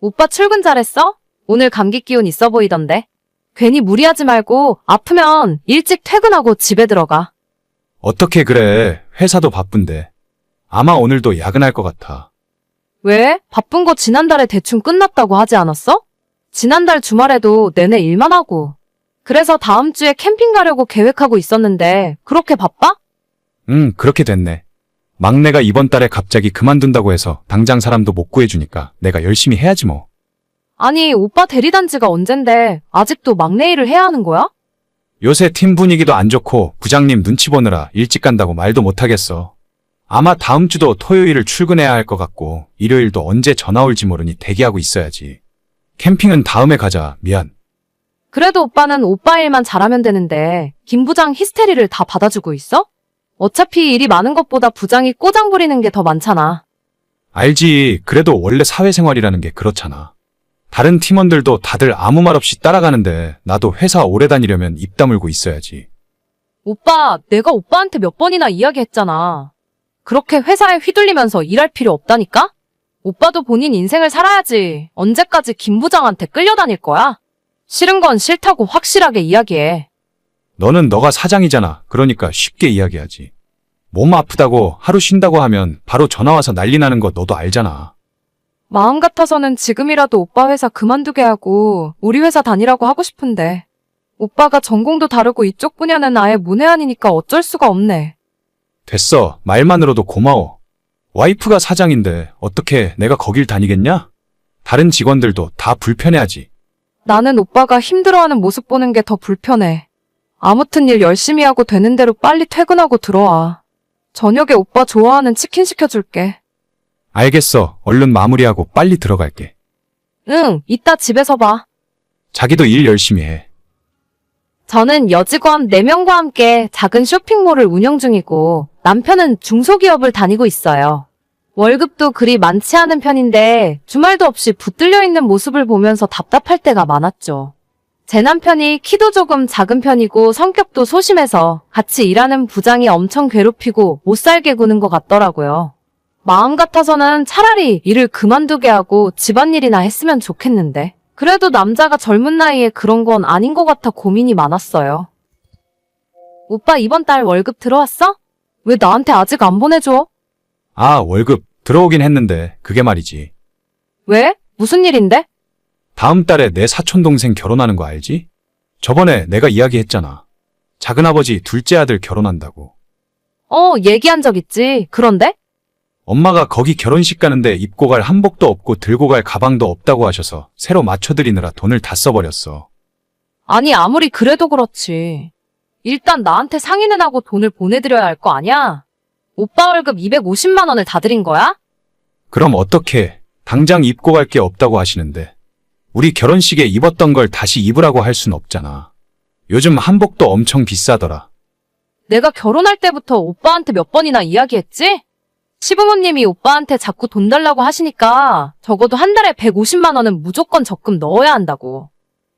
오빠 출근 잘했어? 오늘 감기 기운 있어 보이던데. 괜히 무리하지 말고 아프면 일찍 퇴근하고 집에 들어가. 어떻게 그래? 회사도 바쁜데. 아마 오늘도 야근할 것 같아. 왜? 바쁜 거 지난달에 대충 끝났다고 하지 않았어? 지난달 주말에도 내내 일만 하고. 그래서 다음 주에 캠핑 가려고 계획하고 있었는데 그렇게 바빠? 응, 그렇게 됐네. 막내가 이번 달에 갑자기 그만둔다고 해서 당장 사람도 못 구해주니까 내가 열심히 해야지 뭐. 아니, 오빠 대리단 지가 언젠데 아직도 막내 일을 해야 하는 거야? 요새 팀 분위기도 안 좋고 부장님 눈치 보느라 일찍 간다고 말도 못 하겠어. 아마 다음 주도 토요일을 출근해야 할 것 같고 일요일도 언제 전화 올지 모르니 대기하고 있어야지. 캠핑은 다음에 가자. 미안. 그래도 오빠는 오빠 일만 잘하면 되는데 김 부장 히스테리를 다 받아주고 있어? 어차피 일이 많은 것보다 부장이 꼬장 부리는 게 더 많잖아. 알지. 그래도 원래 사회생활이라는 게 그렇잖아. 다른 팀원들도 다들 아무 말 없이 따라가는데 나도 회사 오래 다니려면 입 다물고 있어야지. 오빠, 내가 오빠한테 몇 번이나 이야기했잖아. 그렇게 회사에 휘둘리면서 일할 필요 없다니까? 오빠도 본인 인생을 살아야지. 언제까지 김 부장한테 끌려다닐 거야? 싫은 건 싫다고 확실하게 이야기해. 너는 너가 사장이잖아. 그러니까 쉽게 이야기하지. 몸 아프다고 하루 쉰다고 하면 바로 전화 와서 난리 나는 거 너도 알잖아. 마음 같아서는 지금이라도 오빠 회사 그만두게 하고 우리 회사 다니라고 하고 싶은데 오빠가 전공도 다르고 이쪽 분야는 아예 문외한이니까 어쩔 수가 없네. 됐어. 말만으로도 고마워. 와이프가 사장인데 어떻게 내가 거길 다니겠냐? 다른 직원들도 다 불편해하지. 나는 오빠가 힘들어하는 모습 보는 게 더 불편해. 아무튼 일 열심히 하고 되는 대로 빨리 퇴근하고 들어와. 저녁에 오빠 좋아하는 치킨 시켜줄게. 알겠어. 얼른 마무리하고 빨리 들어갈게. 응, 이따 집에서 봐. 자기도 일 열심히 해. 저는 여직원 4명과 함께 작은 쇼핑몰을 운영 중이고 남편은 중소기업을 다니고 있어요. 월급도 그리 많지 않은 편인데 주말도 없이 붙들려 있는 모습을 보면서 답답할 때가 많았죠. 제 남편이 키도 조금 작은 편이고 성격도 소심해서 같이 일하는 부장이 엄청 괴롭히고 못 살게 구는 것 같더라고요. 마음 같아서는 차라리 일을 그만두게 하고 집안일이나 했으면 좋겠는데. 그래도 남자가 젊은 나이에 그런 건 아닌 것 같아 고민이 많았어요. 오빠 이번 달 월급 들어왔어? 왜 나한테 아직 안 보내줘? 아, 월급 들어오긴 했는데 그게 말이지. 왜? 무슨 일인데? 다음 달에 내 사촌 동생 결혼하는 거 알지? 저번에 내가 이야기했잖아. 작은아버지 둘째 아들 결혼한다고. 어, 얘기한 적 있지. 그런데? 엄마가 거기 결혼식 가는데 입고 갈 한복도 없고 들고 갈 가방도 없다고 하셔서 새로 맞춰드리느라 돈을 다 써버렸어. 아니, 아무리 그래도 그렇지. 일단 나한테 상의는 하고 돈을 보내드려야 할 거 아니야? 오빠 월급 250만 원을 다 드린 거야? 그럼 어떻게 당장 입고 갈 게 없다고 하시는데 우리 결혼식에 입었던 걸 다시 입으라고 할 순 없잖아. 요즘 한복도 엄청 비싸더라. 내가 결혼할 때부터 오빠한테 몇 번이나 이야기했지? 시부모님이 오빠한테 자꾸 돈 달라고 하시니까 적어도 한 달에 150만 원은 무조건 적금 넣어야 한다고.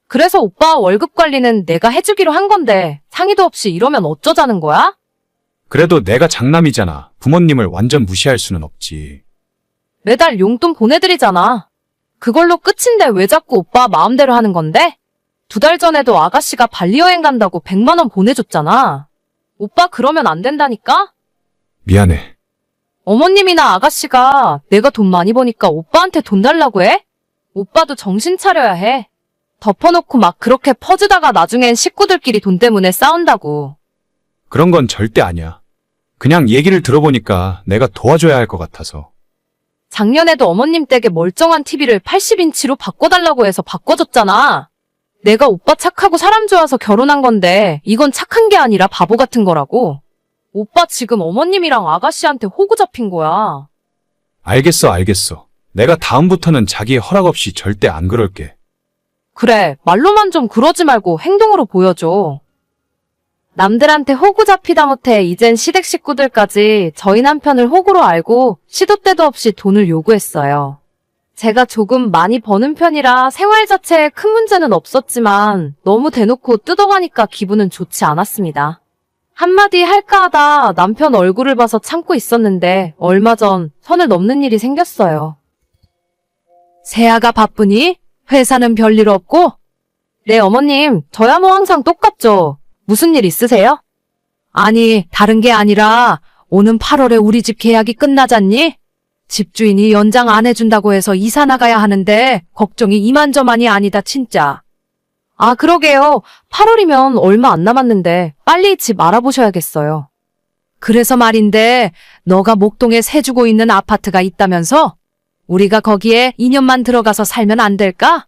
그래서 오빠 월급 관리는 내가 해주기로 한 건데 상의도 없이 이러면 어쩌자는 거야? 그래도 내가 장남이잖아. 부모님을 완전 무시할 수는 없지. 매달 용돈 보내드리잖아. 그걸로 끝인데 왜 자꾸 오빠 마음대로 하는 건데? 두 달 전에도 아가씨가 발리 여행 간다고 100만 원 보내줬잖아. 오빠 그러면 안 된다니까? 미안해. 어머님이나 아가씨가 내가 돈 많이 버니까 오빠한테 돈 달라고 해? 오빠도 정신 차려야 해. 덮어놓고 막 그렇게 퍼주다가 나중엔 식구들끼리 돈 때문에 싸운다고. 그런 건 절대 아니야. 그냥 얘기를 들어보니까 내가 도와줘야 할 것 같아서. 작년에도 어머님 댁에 멀쩡한 TV를 80인치로 바꿔달라고 해서 바꿔줬잖아. 내가 오빠 착하고 사람 좋아서 결혼한 건데 이건 착한 게 아니라 바보 같은 거라고. 오빠 지금 어머님이랑 아가씨한테 호구 잡힌 거야. 알겠어, 알겠어. 내가 다음부터는 자기의 허락 없이 절대 안 그럴게. 그래, 말로만 좀 그러지 말고 행동으로 보여줘. 남들한테 호구 잡히다 못해 이젠 시댁 식구들까지 저희 남편을 호구로 알고 시도 때도 없이 돈을 요구했어요. 제가 조금 많이 버는 편이라 생활 자체에 큰 문제는 없었지만 너무 대놓고 뜯어가니까 기분은 좋지 않았습니다. 한마디 할까 하다 남편 얼굴을 봐서 참고 있었는데 얼마 전 선을 넘는 일이 생겼어요. 세아가 바쁘니? 회사는 별일 없고? 네, 어머님. 저야 뭐 항상 똑같죠. 무슨 일 있으세요? 아니, 다른 게 아니라 오는 8월에 우리 집 계약이 끝나잖니? 집주인이 연장 안 해준다고 해서 이사 나가야 하는데 걱정이 이만저만이 아니다, 진짜. 아, 그러게요. 8월이면 얼마 안 남았는데 빨리 집 알아보셔야겠어요. 그래서 말인데 너가 목동에 세 주고 있는 아파트가 있다면서? 우리가 거기에 2년만 들어가서 살면 안 될까?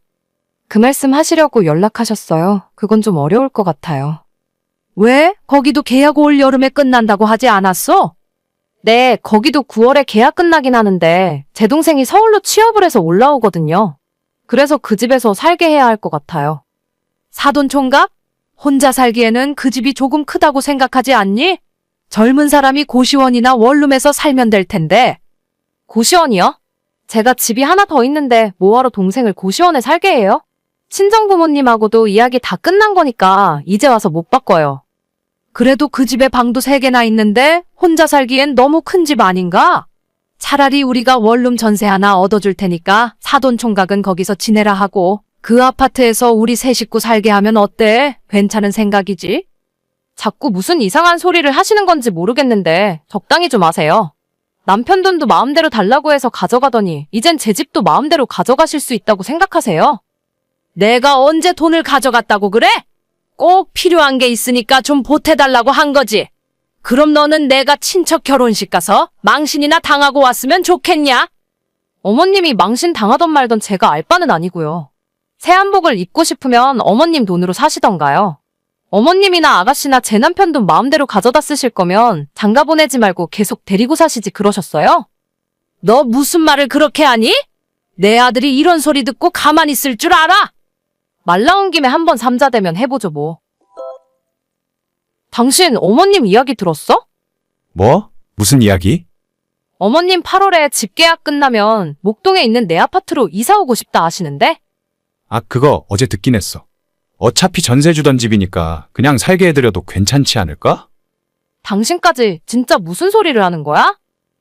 그 말씀 하시려고 연락하셨어요. 그건 좀 어려울 것 같아요. 왜? 거기도 계약 올 여름에 끝난다고 하지 않았어? 네, 거기도 9월에 계약 끝나긴 하는데 제 동생이 서울로 취업을 해서 올라오거든요. 그래서 그 집에서 살게 해야 할 것 같아요. 사돈 총각? 혼자 살기에는 그 집이 조금 크다고 생각하지 않니? 젊은 사람이 고시원이나 원룸에서 살면 될 텐데. 고시원이요? 제가 집이 하나 더 있는데 뭐하러 동생을 고시원에 살게 해요? 친정 부모님하고도 이야기 다 끝난 거니까 이제 와서 못 바꿔요. 그래도 그 집에 방도 세 개나 있는데 혼자 살기엔 너무 큰 집 아닌가? 차라리 우리가 원룸 전세 하나 얻어줄 테니까 사돈 총각은 거기서 지내라 하고 그 아파트에서 우리 세 식구 살게 하면 어때? 괜찮은 생각이지? 자꾸 무슨 이상한 소리를 하시는 건지 모르겠는데 적당히 좀 하세요. 남편 돈도 마음대로 달라고 해서 가져가더니 이젠 제 집도 마음대로 가져가실 수 있다고 생각하세요? 내가 언제 돈을 가져갔다고 그래? 꼭 필요한 게 있으니까 좀 보태달라고 한 거지. 그럼 너는 내가 친척 결혼식 가서 망신이나 당하고 왔으면 좋겠냐? 어머님이 망신 당하던 말던 제가 알 바는 아니고요. 새 한복을 입고 싶으면 어머님 돈으로 사시던가요. 어머님이나 아가씨나 제 남편 돈 마음대로 가져다 쓰실 거면 장가 보내지 말고 계속 데리고 사시지 그러셨어요? 너 무슨 말을 그렇게 하니? 내 아들이 이런 소리 듣고 가만히 있을 줄 알아? 말 나온 김에 한번 삼자되면 해보죠 뭐. 당신 어머님 이야기 들었어? 뭐? 무슨 이야기? 어머님 8월에 집 계약 끝나면 목동에 있는 내 아파트로 이사 오고 싶다 하시는데? 아, 그거 어제 듣긴 했어. 어차피 전세 주던 집이니까 그냥 살게 해드려도 괜찮지 않을까? 당신까지 진짜 무슨 소리를 하는 거야?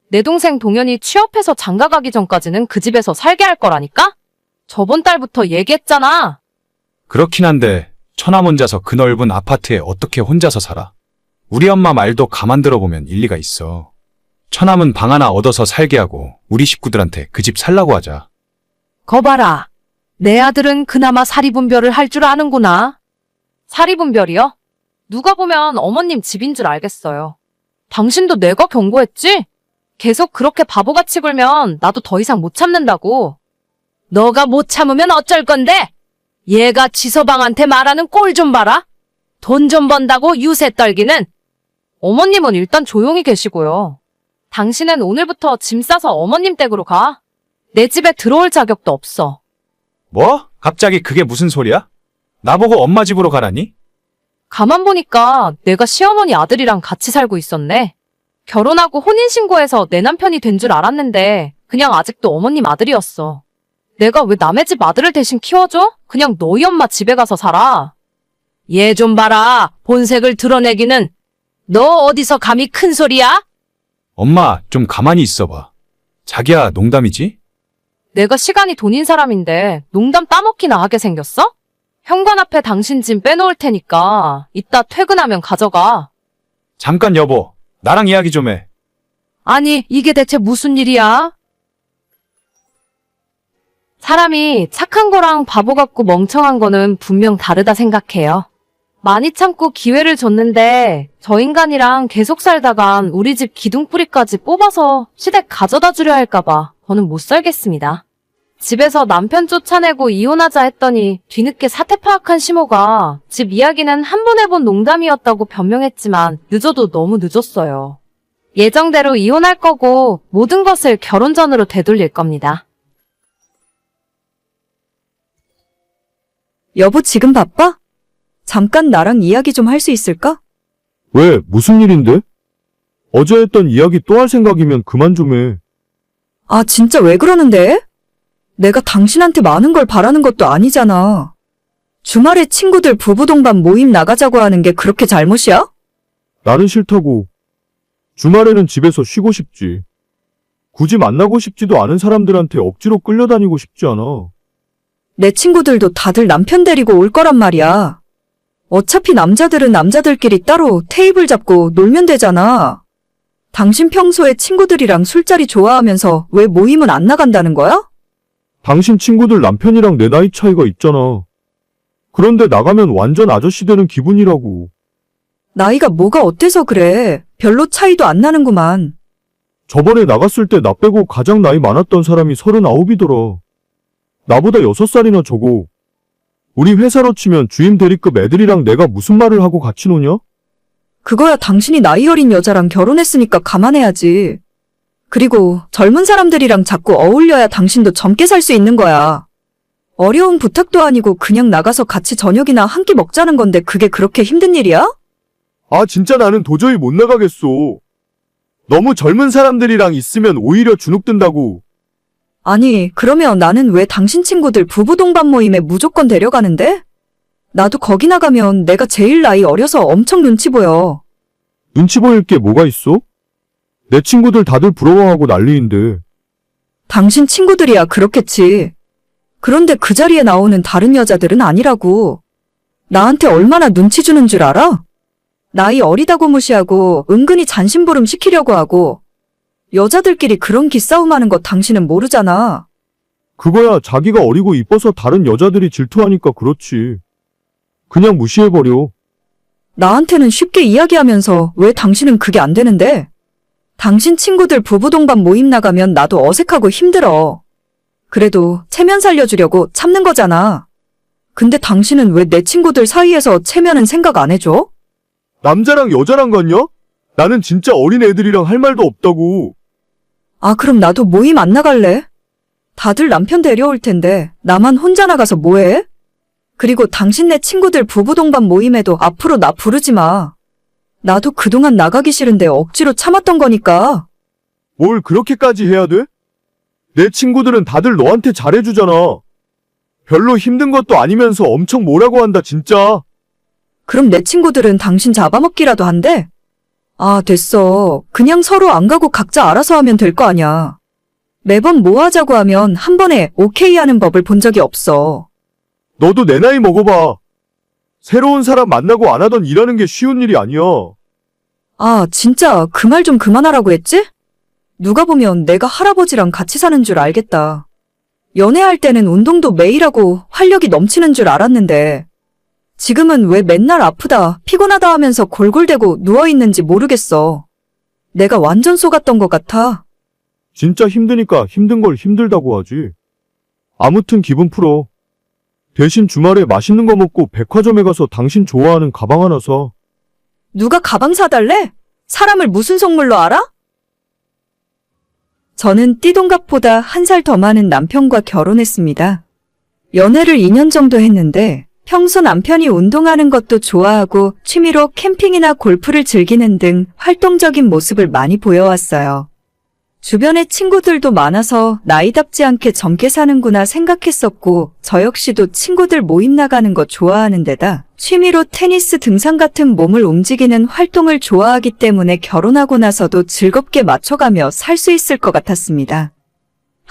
내 동생 동현이 취업해서 장가 가기 전까지는 그 집에서 살게 할 거라니까? 저번 달부터 얘기했잖아. 그렇긴 한데 처남 혼자서 그 넓은 아파트에 어떻게 혼자서 살아? 우리 엄마 말도 가만 들어보면 일리가 있어. 처남은 방 하나 얻어서 살게 하고 우리 식구들한테 그 집 살라고 하자. 거봐라. 내 아들은 그나마 사리분별을 할 줄 아는구나. 사리분별이요? 누가 보면 어머님 집인 줄 알겠어요. 당신도 내가 경고했지? 계속 그렇게 바보같이 굴면 나도 더 이상 못 참는다고. 너가 못 참으면 어쩔 건데? 얘가 지서방한테 말하는 꼴 좀 봐라. 돈 좀 번다고 유세 떨기는. 어머님은 일단 조용히 계시고요. 당신은 오늘부터 짐 싸서 어머님 댁으로 가. 내 집에 들어올 자격도 없어. 뭐? 갑자기 그게 무슨 소리야? 나보고 엄마 집으로 가라니? 가만 보니까 내가 시어머니 아들이랑 같이 살고 있었네. 결혼하고 혼인신고해서 내 남편이 된 줄 알았는데 그냥 아직도 어머님 아들이었어. 내가 왜 남의 집 아들을 대신 키워줘? 그냥 너희 엄마 집에 가서 살아. 얘 좀 봐라. 본색을 드러내기는. 너 어디서 감히 큰 소리야? 엄마, 좀 가만히 있어봐. 자기야, 농담이지? 내가 시간이 돈인 사람인데 농담 따먹기나 하게 생겼어? 현관 앞에 당신 짐 빼놓을 테니까 이따 퇴근하면 가져가. 잠깐 여보, 나랑 이야기 좀 해. 아니, 이게 대체 무슨 일이야? 사람이 착한 거랑 바보 같고 멍청한 거는 분명 다르다 생각해요. 많이 참고 기회를 줬는데 저 인간이랑 계속 살다간 우리 집 기둥뿌리까지 뽑아서 시댁 가져다 주려 할까봐 저는 못 살겠습니다. 집에서 남편 쫓아내고 이혼하자 했더니 뒤늦게 사태 파악한 시모가 집 이야기는 한 번 해본 농담이었다고 변명했지만 늦어도 너무 늦었어요. 예정대로 이혼할 거고 모든 것을 결혼 전으로 되돌릴 겁니다. 여보 지금 바빠? 잠깐 나랑 이야기 좀 할 수 있을까? 왜, 무슨 일인데? 어제 했던 이야기 또 할 생각이면 그만 좀 해. 아, 진짜 왜 그러는데? 내가 당신한테 많은 걸 바라는 것도 아니잖아. 주말에 친구들 부부 동반 모임 나가자고 하는 게 그렇게 잘못이야? 나는 싫다고. 주말에는 집에서 쉬고 싶지. 굳이 만나고 싶지도 않은 사람들한테 억지로 끌려다니고 싶지 않아. 내 친구들도 다들 남편 데리고 올 거란 말이야. 어차피 남자들은 남자들끼리 따로 테이블 잡고 놀면 되잖아. 당신 평소에 친구들이랑 술자리 좋아하면서 왜 모임은 안 나간다는 거야? 당신 친구들 남편이랑 내 나이 차이가 있잖아. 그런데 나가면 완전 아저씨 되는 기분이라고. 나이가 뭐가 어때서 그래? 별로 차이도 안 나는구만. 저번에 나갔을 때 나 빼고 가장 나이 많았던 사람이 서른아홉이더라. 나보다 여섯 살이나 적어. 우리 회사로 치면 주임 대리급 애들이랑 내가 무슨 말을 하고 같이 노냐? 그거야 당신이 나이 어린 여자랑 결혼했으니까 감안해야지. 그리고 젊은 사람들이랑 자꾸 어울려야 당신도 젊게 살 수 있는 거야. 어려운 부탁도 아니고 그냥 나가서 같이 저녁이나 한 끼 먹자는 건데 그게 그렇게 힘든 일이야? 아, 진짜 나는 도저히 못 나가겠어. 너무 젊은 사람들이랑 있으면 오히려 주눅 든다고. 아니, 그러면 나는 왜 당신 친구들 부부 동반 모임에 무조건 데려가는데? 나도 거기 나가면 내가 제일 나이 어려서 엄청 눈치 보여. 눈치 보일 게 뭐가 있어? 내 친구들 다들 부러워하고 난리인데. 당신 친구들이야 그렇겠지. 그런데 그 자리에 나오는 다른 여자들은 아니라고. 나한테 얼마나 눈치 주는 줄 알아? 나이 어리다고 무시하고 은근히 잔심부름 시키려고 하고 여자들끼리 그런 기싸움 하는 거 당신은 모르잖아. 그거야 자기가 어리고 이뻐서 다른 여자들이 질투하니까 그렇지. 그냥 무시해버려. 나한테는 쉽게 이야기하면서 왜 당신은 그게 안 되는데? 당신 친구들 부부 동반 모임 나가면 나도 어색하고 힘들어. 그래도 체면 살려주려고 참는 거잖아. 근데 당신은 왜 내 친구들 사이에서 체면은 생각 안 해줘? 남자랑 여자랑 같냐? 나는 진짜 어린 애들이랑 할 말도 없다고. 아, 그럼 나도 모임 안 나갈래? 다들 남편 데려올 텐데, 나만 혼자 나가서 뭐해? 그리고 당신네 친구들 부부 동반 모임에도 앞으로 나 부르지 마. 나도 그동안 나가기 싫은데 억지로 참았던 거니까. 뭘 그렇게까지 해야 돼? 내 친구들은 다들 너한테 잘해주잖아. 별로 힘든 것도 아니면서 엄청 뭐라고 한다, 진짜. 그럼 내 친구들은 당신 잡아먹기라도 한대? 아, 됐어. 그냥 서로 안 가고 각자 알아서 하면 될 거 아냐. 매번 뭐 하자고 하면 한 번에 오케이 하는 법을 본 적이 없어. 너도 내 나이 먹어봐. 새로운 사람 만나고 안 하던 일하는 게 쉬운 일이 아니야. 아, 진짜 그 말 좀 그만하라고 했지? 누가 보면 내가 할아버지랑 같이 사는 줄 알겠다. 연애할 때는 운동도 매일 하고 활력이 넘치는 줄 알았는데, 지금은 왜 맨날 아프다, 피곤하다 하면서 골골대고 누워있는지 모르겠어. 내가 완전 속았던 것 같아. 진짜 힘드니까 힘든 걸 힘들다고 하지. 아무튼 기분 풀어. 대신 주말에 맛있는 거 먹고 백화점에 가서 당신 좋아하는 가방 하나 사. 누가 가방 사달래? 사람을 무슨 속물로 알아? 저는 띠동갑보다 한 살 더 많은 남편과 결혼했습니다. 연애를 2년 정도 했는데 평소 남편이 운동하는 것도 좋아하고 취미로 캠핑이나 골프를 즐기는 등 활동적인 모습을 많이 보여왔어요. 주변에 친구들도 많아서 나이답지 않게 젊게 사는구나 생각했었고, 저 역시도 친구들 모임 나가는 거 좋아하는 데다 취미로 테니스 등산 같은 몸을 움직이는 활동을 좋아하기 때문에 결혼하고 나서도 즐겁게 맞춰가며 살 수 있을 것 같았습니다.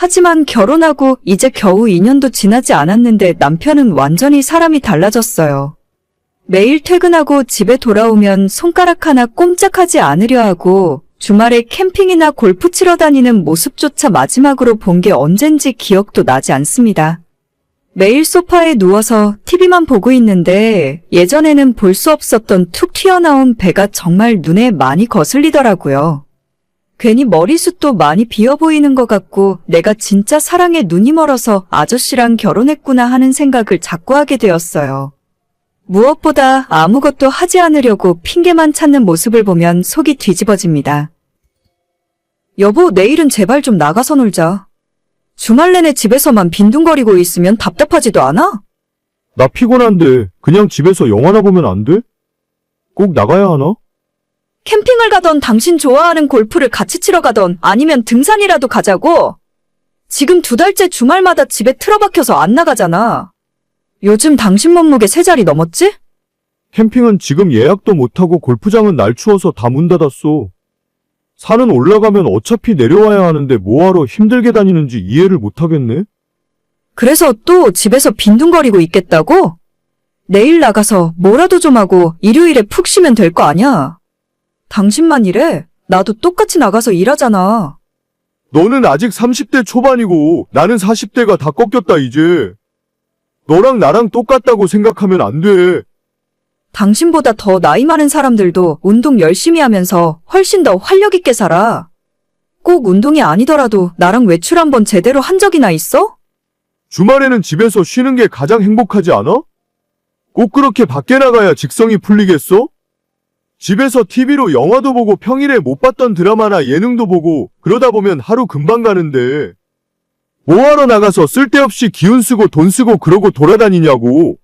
하지만 결혼하고 이제 겨우 2년도 지나지 않았는데 남편은 완전히 사람이 달라졌어요. 매일 퇴근하고 집에 돌아오면 손가락 하나 꼼짝하지 않으려 하고 주말에 캠핑이나 골프 치러 다니는 모습조차 마지막으로 본 게 언젠지 기억도 나지 않습니다. 매일 소파에 누워서 TV만 보고 있는데 예전에는 볼 수 없었던 툭 튀어나온 배가 정말 눈에 많이 거슬리더라고요. 괜히 머리숱도 많이 비어 보이는 것 같고 내가 진짜 사랑에 눈이 멀어서 아저씨랑 결혼했구나 하는 생각을 자꾸 하게 되었어요. 무엇보다 아무것도 하지 않으려고 핑계만 찾는 모습을 보면 속이 뒤집어집니다. 여보, 내일은 제발 좀 나가서 놀자. 주말 내내 집에서만 빈둥거리고 있으면 답답하지도 않아? 나 피곤한데 그냥 집에서 영화나 보면 안 돼? 꼭 나가야 하나? 캠핑을 가던 당신 좋아하는 골프를 같이 치러 가던 아니면 등산이라도 가자고. 지금 두 달째 주말마다 집에 틀어박혀서 안 나가잖아. 요즘 당신 몸무게 세 자리 넘었지? 캠핑은 지금 예약도 못하고 골프장은 날 추워서 다 문 닫았어. 산은 올라가면 어차피 내려와야 하는데 뭐하러 힘들게 다니는지 이해를 못하겠네? 그래서 또 집에서 빈둥거리고 있겠다고? 내일 나가서 뭐라도 좀 하고 일요일에 푹 쉬면 될 거 아니야? 당신만 이래? 나도 똑같이 나가서 일하잖아. 너는 아직 30대 초반이고 나는 40대가 다 꺾였다 이제. 너랑 나랑 똑같다고 생각하면 안 돼. 당신보다 더 나이 많은 사람들도 운동 열심히 하면서 훨씬 더 활력 있게 살아. 꼭 운동이 아니더라도 나랑 외출 한번 제대로 한 적이나 있어? 주말에는 집에서 쉬는 게 가장 행복하지 않아? 꼭 그렇게 밖에 나가야 직성이 풀리겠어? 집에서 TV로 영화도 보고 평일에 못 봤던 드라마나 예능도 보고 그러다 보면 하루 금방 가는데 뭐하러 나가서 쓸데없이 기운 쓰고 돈 쓰고 그러고 돌아다니냐고.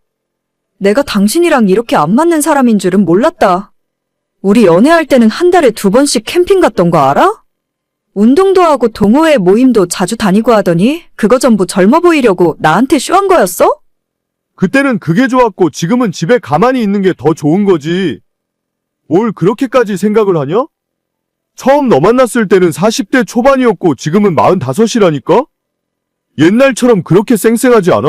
내가 당신이랑 이렇게 안 맞는 사람인 줄은 몰랐다. 우리 연애할 때는 한 달에 두 번씩 캠핑 갔던 거 알아? 운동도 하고 동호회 모임도 자주 다니고 하더니 그거 전부 젊어 보이려고 나한테 쇼한 거였어? 그때는 그게 좋았고 지금은 집에 가만히 있는 게 더 좋은 거지. 뭘 그렇게까지 생각을 하냐? 처음 너 만났을 때는 40대 초반이었고 지금은 45이라니까? 옛날처럼 그렇게 쌩쌩하지 않아.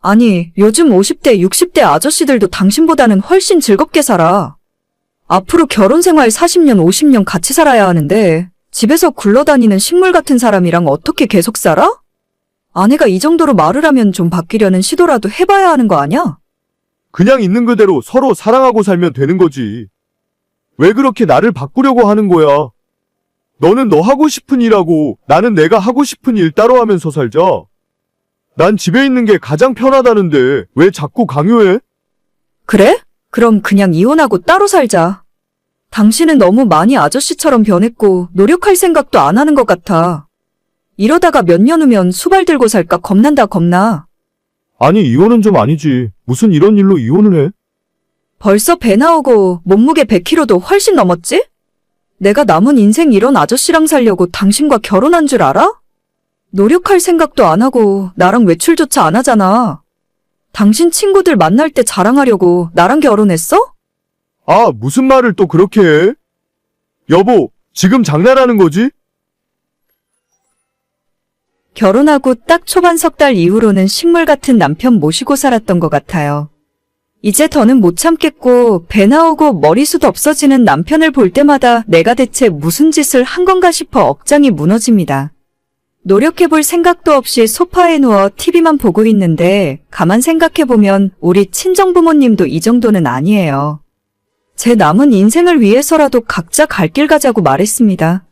아니, 요즘 50대, 60대 아저씨들도 당신보다는 훨씬 즐겁게 살아. 앞으로 결혼 생활 40년, 50년 같이 살아야 하는데, 집에서 굴러다니는 식물 같은 사람이랑 어떻게 계속 살아? 아내가 이 정도로 말을 하면 좀 바뀌려는 시도라도 해봐야 하는 거 아니야? 그냥 있는 그대로 서로 사랑하고 살면 되는 거지. 왜 그렇게 나를 바꾸려고 하는 거야? 너는 너 하고 싶은 일하고 나는 내가 하고 싶은 일 따로 하면서 살자. 난 집에 있는 게 가장 편하다는데 왜 자꾸 강요해? 그래? 그럼 그냥 이혼하고 따로 살자. 당신은 너무 많이 아저씨처럼 변했고 노력할 생각도 안 하는 것 같아. 이러다가 몇 년 후면 수발 들고 살까 겁난다 겁나. 아니 이혼은 좀 아니지. 무슨 이런 일로 이혼을 해? 벌써 배 나오고 몸무게 100kg도 훨씬 넘었지? 내가 남은 인생 이런 아저씨랑 살려고 당신과 결혼한 줄 알아? 노력할 생각도 안 하고 나랑 외출조차 안 하잖아. 당신 친구들 만날 때 자랑하려고 나랑 결혼했어? 아 무슨 말을 또 그렇게 해? 여보 지금 장난하는 거지? 결혼하고 딱 초반 석 달 이후로는 식물 같은 남편 모시고 살았던 것 같아요. 이제 더는 못 참겠고 배 나오고 머리숱 없어지는 남편을 볼 때마다 내가 대체 무슨 짓을 한 건가 싶어 억장이 무너집니다. 노력해볼 생각도 없이 소파에 누워 TV만 보고 있는데 가만 생각해보면 우리 친정부모님도 이 정도는 아니에요. 제 남은 인생을 위해서라도 각자 갈 길 가자고 말했습니다.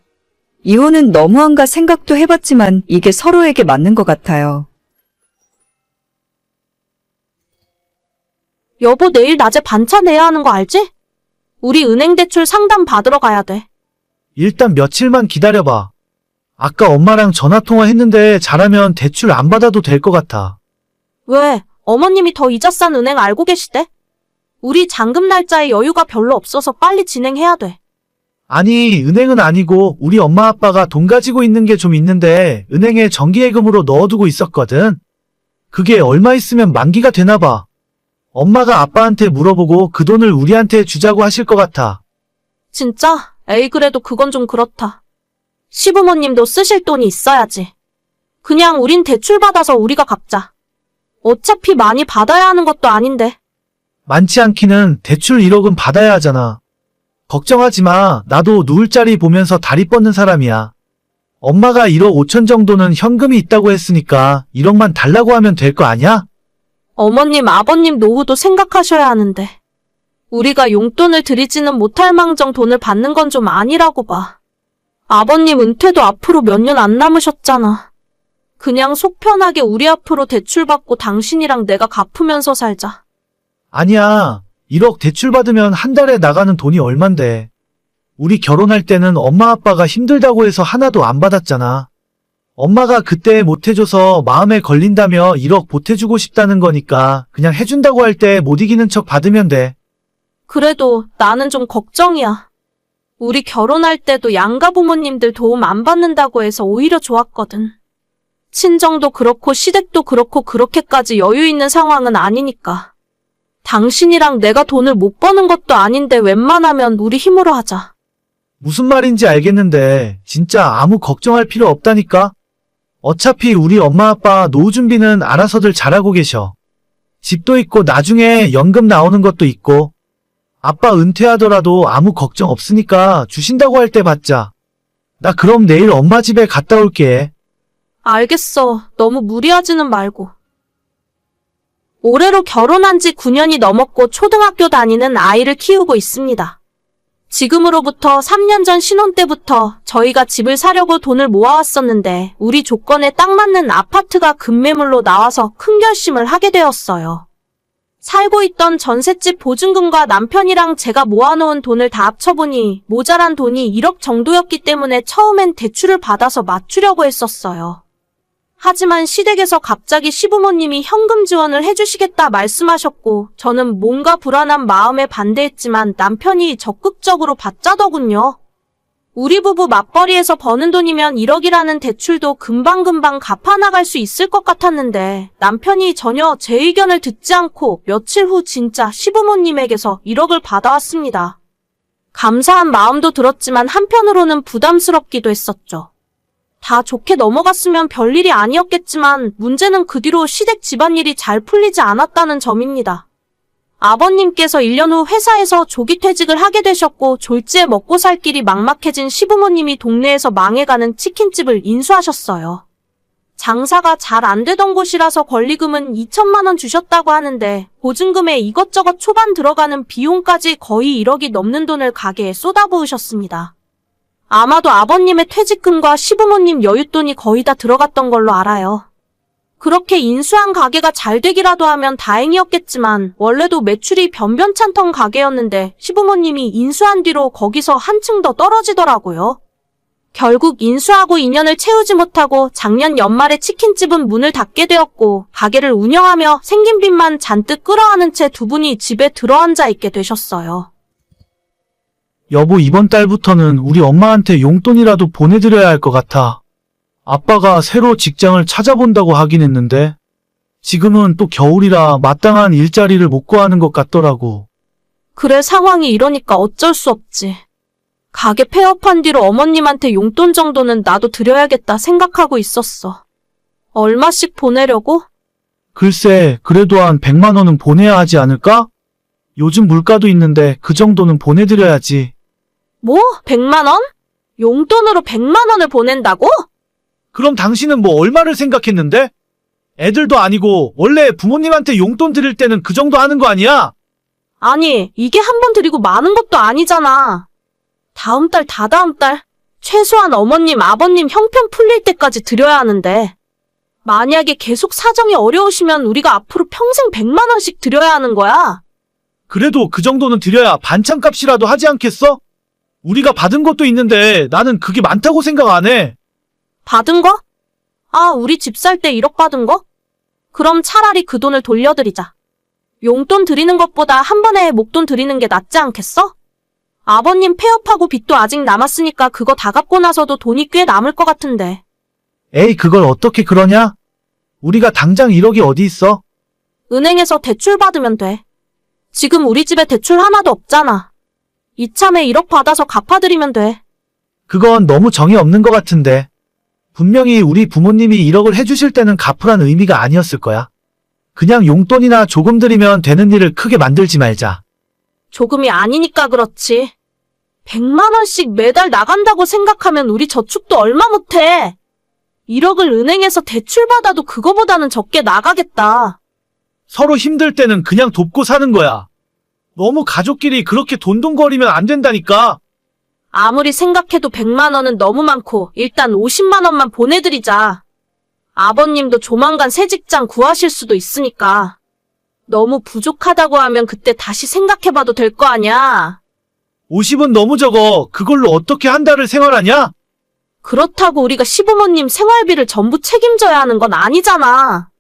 이혼은 너무한가 생각도 해봤지만 이게 서로에게 맞는 것 같아요. 여보, 내일 낮에 반차 내야 하는 거 알지? 우리 은행 대출 상담 받으러 가야 돼. 일단 며칠만 기다려봐. 아까 엄마랑 전화통화 했는데 잘하면 대출 안 받아도 될 것 같아. 왜? 어머님이 더 이자 싼 은행 알고 계시대? 우리 잔금 날짜에 여유가 별로 없어서 빨리 진행해야 돼. 아니, 은행은 아니고 우리 엄마 아빠가 돈 가지고 있는 게 좀 있는데 은행에 정기예금으로 넣어두고 있었거든. 그게 얼마 있으면 만기가 되나 봐. 엄마가 아빠한테 물어보고 그 돈을 우리한테 주자고 하실 것 같아. 진짜? 에이, 그래도 그건 좀 그렇다. 시부모님도 쓰실 돈이 있어야지. 그냥 우린 대출 받아서 우리가 갚자. 어차피 많이 받아야 하는 것도 아닌데. 많지 않기는 대출 1억은 받아야 하잖아. 걱정하지 마. 나도 누울 자리 보면서 다리 뻗는 사람이야. 엄마가 1억 5천 정도는 현금이 있다고 했으니까 1억만 달라고 하면 될 거 아니야? 어머님, 아버님 노후도 생각하셔야 하는데. 우리가 용돈을 드리지는 못할 망정 돈을 받는 건 좀 아니라고 봐. 아버님 은퇴도 앞으로 몇 년 안 남으셨잖아. 그냥 속 편하게 우리 앞으로 대출 받고 당신이랑 내가 갚으면서 살자. 아니야. 1억 대출 받으면 한 달에 나가는 돈이 얼만데. 우리 결혼할 때는 엄마 아빠가 힘들다고 해서 하나도 안 받았잖아. 엄마가 그때 못해줘서 마음에 걸린다며 1억 보태주고 싶다는 거니까 그냥 해준다고 할 때 못 이기는 척 받으면 돼. 그래도 나는 좀 걱정이야. 우리 결혼할 때도 양가 부모님들 도움 안 받는다고 해서 오히려 좋았거든. 친정도 그렇고 시댁도 그렇고 그렇게까지 여유 있는 상황은 아니니까. 당신이랑 내가 돈을 못 버는 것도 아닌데 웬만하면 우리 힘으로 하자. 무슨 말인지 알겠는데 진짜 아무 걱정할 필요 없다니까? 어차피 우리 엄마 아빠 노후 준비는 알아서들 잘하고 계셔. 집도 있고 나중에 연금 나오는 것도 있고 아빠 은퇴하더라도 아무 걱정 없으니까 주신다고 할 때 받자. 나 그럼 내일 엄마 집에 갔다 올게. 알겠어. 너무 무리하지는 말고. 올해로 결혼한 지 9년이 넘었고 초등학교 다니는 아이를 키우고 있습니다. 지금으로부터 3년 전 신혼 때부터 저희가 집을 사려고 돈을 모아왔었는데 우리 조건에 딱 맞는 아파트가 급매물로 나와서 큰 결심을 하게 되었어요. 살고 있던 전셋집 보증금과 남편이랑 제가 모아놓은 돈을 다 합쳐보니 모자란 돈이 1억 정도였기 때문에 처음엔 대출을 받아서 맞추려고 했었어요. 하지만 시댁에서 갑자기 시부모님이 현금 지원을 해주시겠다 말씀하셨고, 저는 뭔가 불안한 마음에 반대했지만 남편이 적극적으로 받자더군요. 우리 부부 맞벌이에서 버는 돈이면 1억이라는 대출도 금방금방 갚아나갈 수 있을 것 같았는데, 남편이 전혀 제 의견을 듣지 않고 며칠 후 진짜 시부모님에게서 1억을 받아왔습니다. 감사한 마음도 들었지만 한편으로는 부담스럽기도 했었죠. 다 좋게 넘어갔으면 별일이 아니었겠지만 문제는 그 뒤로 시댁 집안일이 잘 풀리지 않았다는 점입니다. 아버님께서 1년 후 회사에서 조기 퇴직을 하게 되셨고 졸지에 먹고 살 길이 막막해진 시부모님이 동네에서 망해가는 치킨집을 인수하셨어요. 장사가 잘 안 되던 곳이라서 권리금은 2천만 원 주셨다고 하는데 보증금에 이것저것 초반 들어가는 비용까지 거의 1억이 넘는 돈을 가게에 쏟아부으셨습니다. 아마도 아버님의 퇴직금과 시부모님 여윳돈이 거의 다 들어갔던 걸로 알아요. 그렇게 인수한 가게가 잘 되기라도 하면 다행이었겠지만 원래도 매출이 변변찮던 가게였는데 시부모님이 인수한 뒤로 거기서 한층 더 떨어지더라고요. 결국 인수하고 2년을 채우지 못하고 작년 연말에 치킨집은 문을 닫게 되었고 가게를 운영하며 생긴 빚만 잔뜩 끌어안은 채 두 분이 집에 들어앉아 있게 되셨어요. 여보, 이번 달부터는 우리 엄마한테 용돈이라도 보내드려야 할 것 같아. 아빠가 새로 직장을 찾아본다고 하긴 했는데, 지금은 또 겨울이라 마땅한 일자리를 못 구하는 것 같더라고. 그래 상황이 이러니까 어쩔 수 없지. 가게 폐업한 뒤로 어머님한테 용돈 정도는 나도 드려야겠다 생각하고 있었어. 얼마씩 보내려고? 글쎄, 그래도 한 100만 원은 보내야 하지 않을까? 요즘 물가도 있는데 그 정도는 보내드려야지. 뭐? 100만 원? 용돈으로 100만 원을 보낸다고? 그럼 당신은 뭐 얼마를 생각했는데? 애들도 아니고 원래 부모님한테 용돈 드릴 때는 그 정도 하는 거 아니야? 아니, 이게 한 번 드리고 많은 것도 아니잖아. 다음 달, 다다음 달. 최소한 어머님, 아버님 형편 풀릴 때까지 드려야 하는데. 만약에 계속 사정이 어려우시면 우리가 앞으로 평생 100만 원씩 드려야 하는 거야. 그래도 그 정도는 드려야 반찬값이라도 하지 않겠어? 우리가 받은 것도 있는데 나는 그게 많다고 생각 안 해. 받은 거? 아, 우리 집 살 때 1억 받은 거? 그럼 차라리 그 돈을 돌려드리자. 용돈 드리는 것보다 한 번에 목돈 드리는 게 낫지 않겠어? 아버님 폐업하고 빚도 아직 남았으니까 그거 다 갚고 나서도 돈이 꽤 남을 것 같은데. 에이, 그걸 어떻게 그러냐? 우리가 당장 1억이 어디 있어? 은행에서 대출 받으면 돼. 지금 우리 집에 대출 하나도 없잖아. 이참에 1억 받아서 갚아드리면 돼. 그건 너무 정이 없는 것 같은데. 분명히 우리 부모님이 1억을 해주실 때는 갚으란 의미가 아니었을 거야. 그냥 용돈이나 조금 드리면 되는 일을 크게 만들지 말자. 조금이 아니니까 그렇지. 100만 원씩 매달 나간다고 생각하면 우리 저축도 얼마 못해. 1억을 은행에서 대출 받아도 그거보다는 적게 나가겠다. 서로 힘들 때는 그냥 돕고 사는 거야. 너무 가족끼리 그렇게 돈돈거리면 안 된다니까. 아무리 생각해도 100만 원은 너무 많고 일단 50만 원만 보내드리자. 아버님도 조만간 새 직장 구하실 수도 있으니까. 너무 부족하다고 하면 그때 다시 생각해봐도 될 거 아냐. 50은 너무 적어. 그걸로 어떻게 한 달을 생활하냐? 그렇다고 우리가 시부모님 생활비를 전부 책임져야 하는 건 아니잖아.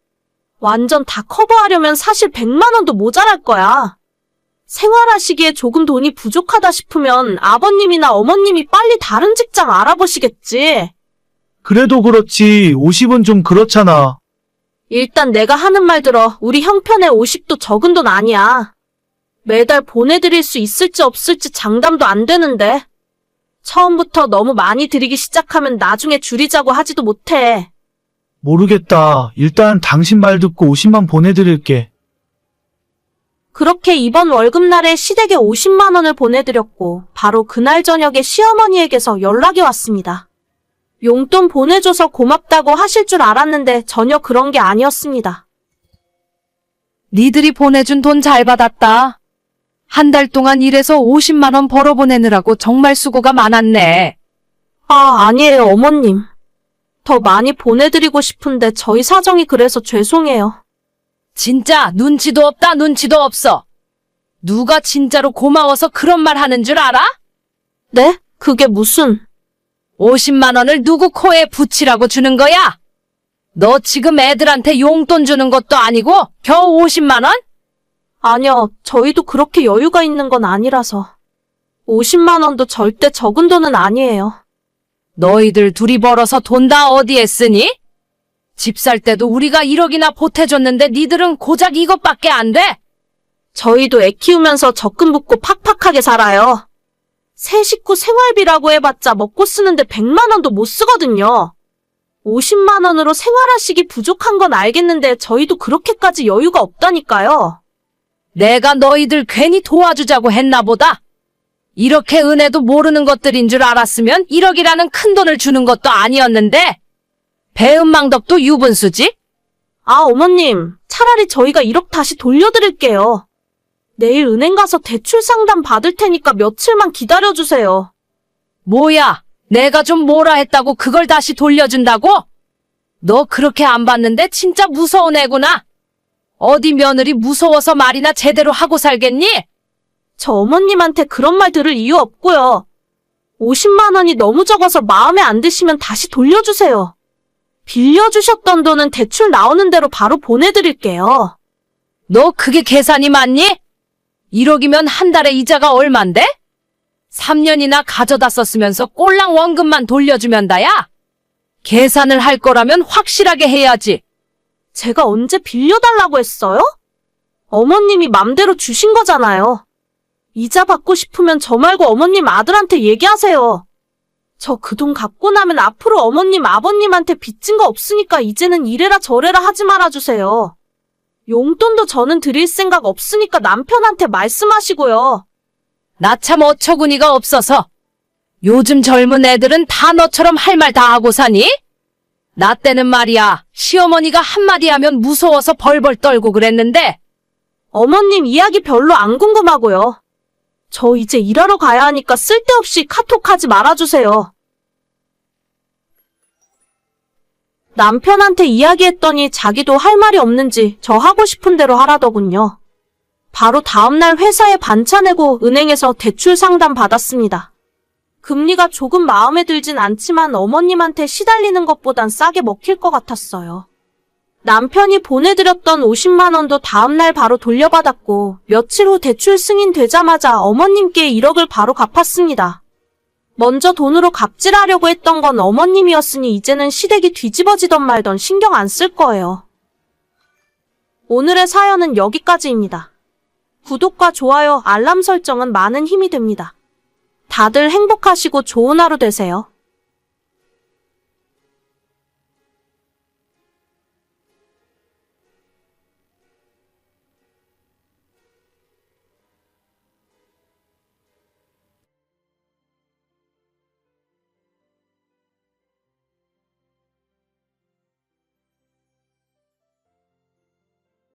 완전 다 커버하려면 사실 100만 원도 모자랄 거야. 생활하시기에 조금 돈이 부족하다 싶으면 아버님이나 어머님이 빨리 다른 직장 알아보시겠지. 그래도 그렇지. 50은 좀 그렇잖아. 일단 내가 하는 말 들어. 우리 형편에 50도 적은 돈 아니야. 매달 보내드릴 수 있을지 없을지 장담도 안 되는데. 처음부터 너무 많이 드리기 시작하면 나중에 줄이자고 하지도 못해. 모르겠다. 일단 당신 말 듣고 50만 보내드릴게. 그렇게 이번 월급날에 시댁에 50만 원을 보내드렸고 바로 그날 저녁에 시어머니에게서 연락이 왔습니다. 용돈 보내줘서 고맙다고 하실 줄 알았는데 전혀 그런 게 아니었습니다. 니들이 보내준 돈 잘 받았다. 한 달 동안 일해서 50만 원 벌어 보내느라고 정말 수고가 많았네. 아, 아니에요, 어머님. 더 많이 보내드리고 싶은데 저희 사정이 그래서 죄송해요. 진짜 눈치도 없다 눈치도 없어. 누가 진짜로 고마워서 그런 말 하는 줄 알아? 네? 그게 무슨... 50만 원을 누구 코에 붙이라고 주는 거야? 너 지금 애들한테 용돈 주는 것도 아니고 겨우 50만 원? 아니요, 저희도 그렇게 여유가 있는 건 아니라서. 50만 원도 절대 적은 돈은 아니에요. 너희들 둘이 벌어서 돈 다 어디에 쓰니? 집 살 때도 우리가 1억이나 보태줬는데 니들은 고작 이것밖에 안 돼? 저희도 애 키우면서 적금 붓고 팍팍하게 살아요. 새 식구 생활비라고 해봤자 먹고 쓰는데 100만 원도 못 쓰거든요. 50만 원으로 생활하시기 부족한 건 알겠는데 저희도 그렇게까지 여유가 없다니까요. 내가 너희들 괜히 도와주자고 했나 보다. 이렇게 은혜도 모르는 것들인 줄 알았으면 1억이라는 큰 돈을 주는 것도 아니었는데. 배은망덕도 유분수지? 아, 어머님. 차라리 저희가 1억 다시 돌려드릴게요. 내일 은행 가서 대출 상담 받을 테니까 며칠만 기다려주세요. 뭐야, 내가 좀 뭐라 했다고 그걸 다시 돌려준다고? 너 그렇게 안 봤는데 진짜 무서운 애구나. 어디 며느리 무서워서 말이나 제대로 하고 살겠니? 저 어머님한테 그런 말 들을 이유 없고요. 50만 원이 너무 적어서 마음에 안 드시면 다시 돌려주세요. 빌려주셨던 돈은 대출 나오는 대로 바로 보내드릴게요. 너 그게 계산이 맞니? 1억이면 한 달에 이자가 얼만데? 3년이나 가져다 썼으면서 꼴랑 원금만 돌려주면 다야? 계산을 할 거라면 확실하게 해야지. 제가 언제 빌려달라고 했어요? 어머님이 맘대로 주신 거잖아요. 이자 받고 싶으면 저 말고 어머님 아들한테 얘기하세요. 저 그 돈 갚고 나면 앞으로 어머님 아버님한테 빚진 거 없으니까 이제는 이래라 저래라 하지 말아주세요. 용돈도 저는 드릴 생각 없으니까 남편한테 말씀하시고요. 나 참 어처구니가 없어서. 요즘 젊은 애들은 다 너처럼 할 말 다 하고 사니? 나 때는 말이야, 시어머니가 한마디 하면 무서워서 벌벌 떨고 그랬는데, 어머님 이야기 별로 안 궁금하고요. 저 이제 일하러 가야 하니까 쓸데없이 카톡하지 말아주세요. 남편한테 이야기했더니 자기도 할 말이 없는지 저 하고 싶은 대로 하라더군요. 바로 다음날 회사에 반차 내고 은행에서 대출 상담 받았습니다. 금리가 조금 마음에 들진 않지만 어머님한테 시달리는 것보단 싸게 먹힐 것 같았어요. 남편이 보내드렸던 50만 원도 다음날 바로 돌려받았고 며칠 후 대출 승인되자마자 어머님께 1억을 바로 갚았습니다. 먼저 돈으로 갑질하려고 했던 건 어머님이었으니 이제는 시댁이 뒤집어지던 말던 신경 안 쓸 거예요. 오늘의 사연은 여기까지입니다. 구독과 좋아요, 알람 설정은 많은 힘이 됩니다. 다들 행복하시고 좋은 하루 되세요.